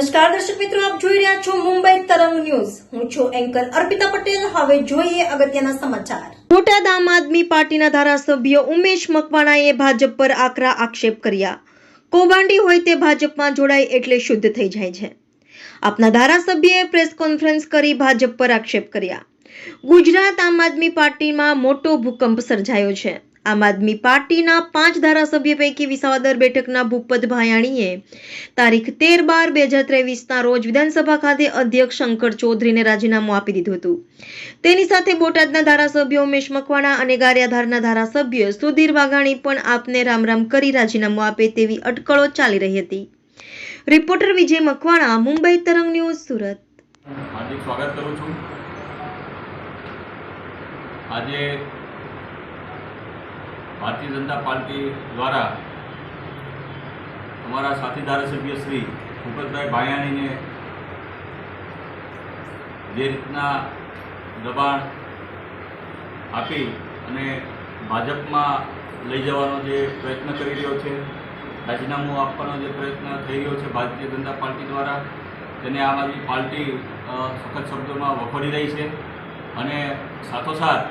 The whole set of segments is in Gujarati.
દર્શક મિત્રો, આપ જોઈ રહ્યા છો મુંબઈ તરંગ ન્યૂઝ. હું છું એન્કર અર્પિતા પટેલ. હવે જોઈએ અગત્યના સમાચાર. બોટાદ આમ આદમી પાર્ટીના ધારાસભ્ય ઉમેશ મકવાણાએ ભાજપ પર આકરા આક્ષેપ કર્યા. કૌભાંડી હોય તે ભાજપમાં જોડાય એટલે શુદ્ધ થઈ જાય છે. આપના ધારાસભ્યએ પ્રેસ કોન્ફરન્સ કરી ભાજપ પર આક્ષેપ કર્યા. ગુજરાત આમ આદમી પાર્ટીમાં મોટો ભૂકંપ સર્જાયો છે. આમ આદમી પાર્ટીના પાંચ ધારાસભ્ય પૈકી વિસાવદર બેઠકના ભૂપત ભાયાણીએ તારીખ તેર બાર બે હજાર ત્રેવીસના રોજ વિધાનસભા ખાતે અધ્યક્ષ શંકર ચૌધરીને રાજીનામું આપી દીધું હતું. તેની સાથે બોટાદના ધારાસભ્ય ઉમેશ મકવાણા અને ગારિયાધારના ધારાસભ્ય સુધીર વાઘાણી પણ આપને રામ રામ કરી રાજીનામું આપે તેવી અટકળો ચાલી રહી હતી. રિપોર્ટર વિજય મકવાણા, મુંબઈ તરંગ ન્યૂઝ, સુરત. સ્વાગત કરું છું. આજે ભારતીય જનતા પાર્ટી દ્વારા અમારા સાથી ધારાસભ્ય શ્રી ભૂપતભાઈ ભાયાણીને જે રીતના દબાણ આપી અને ભાજપમાં લઈ જવાનો જે પ્રયત્ન કરી રહ્યો છે, રાજીનામું આપવાનો જે પ્રયત્ન થઈ રહ્યો છે ભારતીય જનતા પાર્ટી દ્વારા, તેને આમ આદમી પાર્ટી સખત શબ્દોમાં વખોડી રહી છે અને સાથોસાથ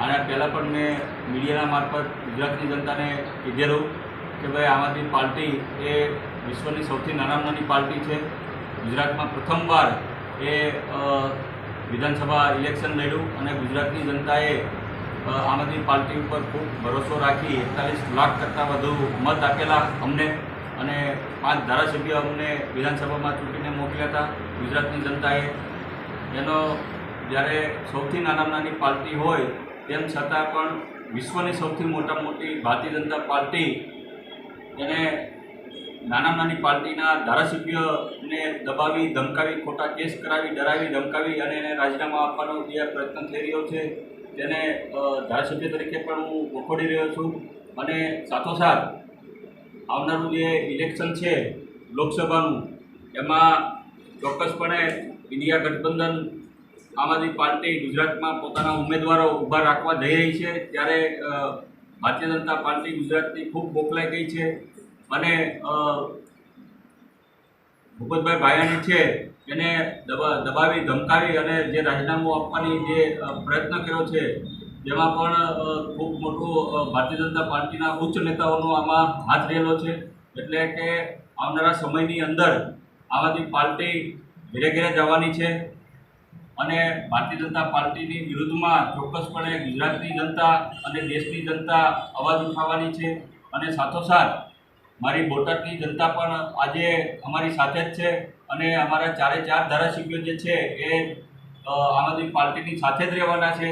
આના પહેલાં પણ મેં મીડિયાના મારફત ગુજરાતની જનતાને કીધેલું કે ભાઈ આમ આદમી પાર્ટી એ વિશ્વની સૌથી નાનામાં નાની પાર્ટી છે. ગુજરાતમાં પ્રથમવાર એ વિધાનસભા ઇલેક્શન લડ્યું અને ગુજરાતની જનતાએ આમ આદમી પાર્ટી ઉપર ખૂબ ભરોસો રાખી એકતાલીસ લાખ કરતાં વધુ મત આપેલા અમને અને પાંચ ધારાસભ્ય અમને વિધાનસભામાં ચૂંટીને મોકલ્યા હતા. ગુજરાતની જનતાએ એનો, જ્યારે સૌથી નાનામાં નાની પાર્ટી હોય તેમ છતાં પણ વિશ્વની સૌથી મોટા મોટી ભારતીય જનતા પાર્ટી એને નાના નાની પાર્ટીના ધારાસભ્યને દબાવી, ધમકાવી, ખોટા કેસ કરાવી, ડરાવી, ધમકાવી અને એને રાજીનામા આપવાનો જે પ્રયત્ન થઈ રહ્યો છે, તેને ધારાસભ્ય તરીકે પણ હું વખોડી રહ્યો છું. અને સાથોસાથ આવનારું જે ઇલેક્શન છે લોકસભાનું, એમાં ચોક્કસપણે ઇન્ડિયા ગઠબંધન આમ આદમી પાર્ટી ગુજરાતમાં પોતાના ઉમેદવારો ઊભા રાખવા જઈ રહી છે. ત્યારે ભારતીય જનતા પાર્ટી ગુજરાતની ખૂબ બોકલાઈ ગઈ છે. અને ભૂપતભાઈ ભાયાણી છે, એને દબા, દબાવી, ધમકાવી અને જે રાજીનામું આપવાની જે પ્રયત્ન કર્યો છે, જેમાં પણ ખૂબ મોટું ભારતીય જનતા પાર્ટીના ઉચ્ચ નેતાઓનો આમાં હાથ રહેલો છે. એટલે કે આવનારા સમયની અંદર આમ આદમી પાર્ટી ઘેરે ઘેરે જવાની છે. અને ભારતીય જનતા પાર્ટીની વિરુદ્ધમાં ચોક્કસપણે ગુજરાતની જનતા અને દેશની જનતા અવાજ ઉઠાવવાની છે. અને સાથોસાથ, મારી બોટાદની જનતા પણ આજે અમારી સાથે જ છે અને અમારા ચારે ચાર ધારાસભ્યો જે છે એ આમ આદમી પાર્ટીની સાથે જ રહેવાના છે.